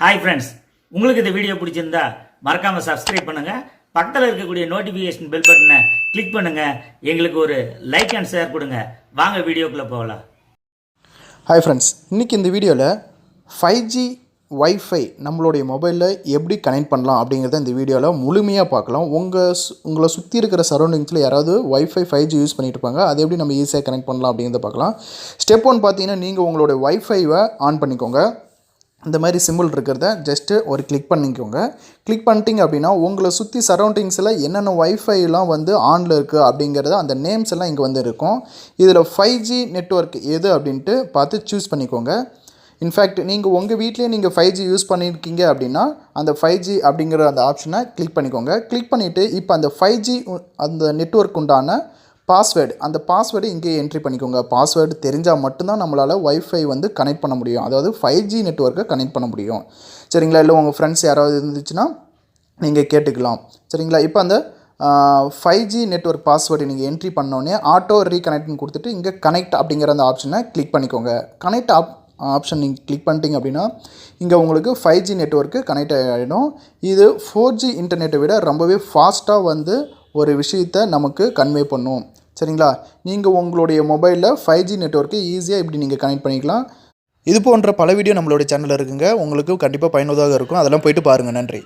Hi friends உங்களுக்கு இந்த video பிடிச்சிருந்தா மறக்காமல் சப்ஸ்கிரைப் பண்ணுங்கள் பக்கத்தில் இருக்கக்கூடிய நோட்டிஃபிகேஷன் பெல் பட்டனை கிளிக் பண்ணுங்கள் எங்களுக்கு ஒரு லைக் அண்ட் ஷேர் கொடுங்க. வாங்க வீடியோக்குள்ளே போகலாம். ஹாய் ஃப்ரெண்ட்ஸ் இன்றைக்கி இந்த வீடியோவில் ஃபைவ் ஜி ஒய்ஃபை நம்மளுடைய மொபைலில் எப்படி கனெக்ட் பண்ணலாம் அப்படிங்கிறத இந்த வீடியோவில் முழுமையாக பார்க்கலாம். உங்கள் உங்களை சுற்றி இருக்கிற சரௌண்டிங்ஸில் யாராவது ஒய்ஃபை ஃபைவ் ஜி யூஸ் பண்ணிட்டு இருப்பாங்க. அதை எப்படி நம்ம ஈஸியாக கனெக்ட் பண்ணலாம் அப்படிங்கிறத பார்க்கலாம். ஸ்டெப் ஒன் பார்த்தீங்கன்னா நீங்கள் உங்களுடைய ஒய்ஃபைவை ஆன் பண்ணிக்கோங்க. இந்த மாதிரி சிம்பிள் இருக்கிறத ஜஸ்ட்டு ஒரு கிளிக் பண்ணிக்கோங்க. கிளிக் பண்ணிட்டீங்க அப்படின்னா உங்களை சுற்றி சரௌண்டிங்ஸில் என்னென்ன ஒய்ஃபைலாம் வந்து ஆனில் இருக்குது அப்படிங்கிறத அந்த நேம்ஸ் எல்லாம் இங்கே வந்து இருக்கும். இதில் ஃபைவ் ஜி நெட்ஒர்க் எது அப்படின்ட்டு பார்த்து சூஸ் பண்ணிக்கோங்க. இன்ஃபேக்ட் நீங்கள் உங்கள் வீட்லேயே நீங்கள் ஃபைவ் ஜி யூஸ் பண்ணியிருக்கீங்க அப்படின்னா அந்த ஃபைவ் ஜி அப்படிங்கிற அந்த ஆப்ஷனை கிளிக் பண்ணிக்கோங்க. கிளிக் பண்ணிவிட்டு இப்போ அந்த ஃபைவ் ஜி அந்த நெட்ஒர்க் உண்டான பாஸ்வேர்டு அந்த பாஸ்வேர்டு இங்கே என்ட்ரி பண்ணிக்கோங்க. பாஸ்வேர்டு தெரிஞ்சால் மட்டும்தான் நம்மளால் ஒய்ஃபை வந்து கனெக்ட் பண்ண முடியும். அதாவது ஃபைவ் ஜி நெட்ஒர்க்கை கனெக்ட் பண்ண முடியும். சரிங்களா? இல்லை உங்கள் ஃப்ரெண்ட்ஸ் யாராவது இருந்துச்சுன்னா நீங்கள் கேட்டுக்கலாம். சரிங்களா? இப்போ அந்த ஃபைவ் ஜி நெட்ஒர்க் பாஸ்வேர்டு நீங்கள் என்ட்ரி பண்ணோடனே ஆட்டோ ரீகனெக்ட்னு கொடுத்துட்டு இங்கே கனெக்ட் அப்படிங்கிற அந்த ஆப்ஷனை கிளிக் பண்ணிக்கோங்க. கனெக்ட் ஆப் ஆப்ஷன் நீங்கள் கிளிக் பண்ணிட்டீங்க அப்படின்னா இங்கே உங்களுக்கு ஃபைவ் ஜி நெட்ஒர்க்கு கனெக்ட் ஆகிடும் இது ஃபோர் ஜி இன்டர்நெட்டை விட ரொம்பவே ஃபாஸ்ட்டாக வந்து ஒரு விஷயத்தை நமக்கு கன்வே பண்ணும். சரிங்களா? நீங்கள் உங்களுடைய மொபைலில் ஃபைவ் ஜி நெட்ஒர்க்கு ஈஸியாக இப்படி நீங்கள் கனெக்ட் பண்ணிக்கலாம். இது போன்ற பல வீடியோ நம்மளுடைய சேனலில் இருக்குங்க. உங்களுக்கு கண்டிப்பாக பயனுள்ளதாக இருக்கும். அதெல்லாம் போயிட்டு பாருங்கள் நன்றி.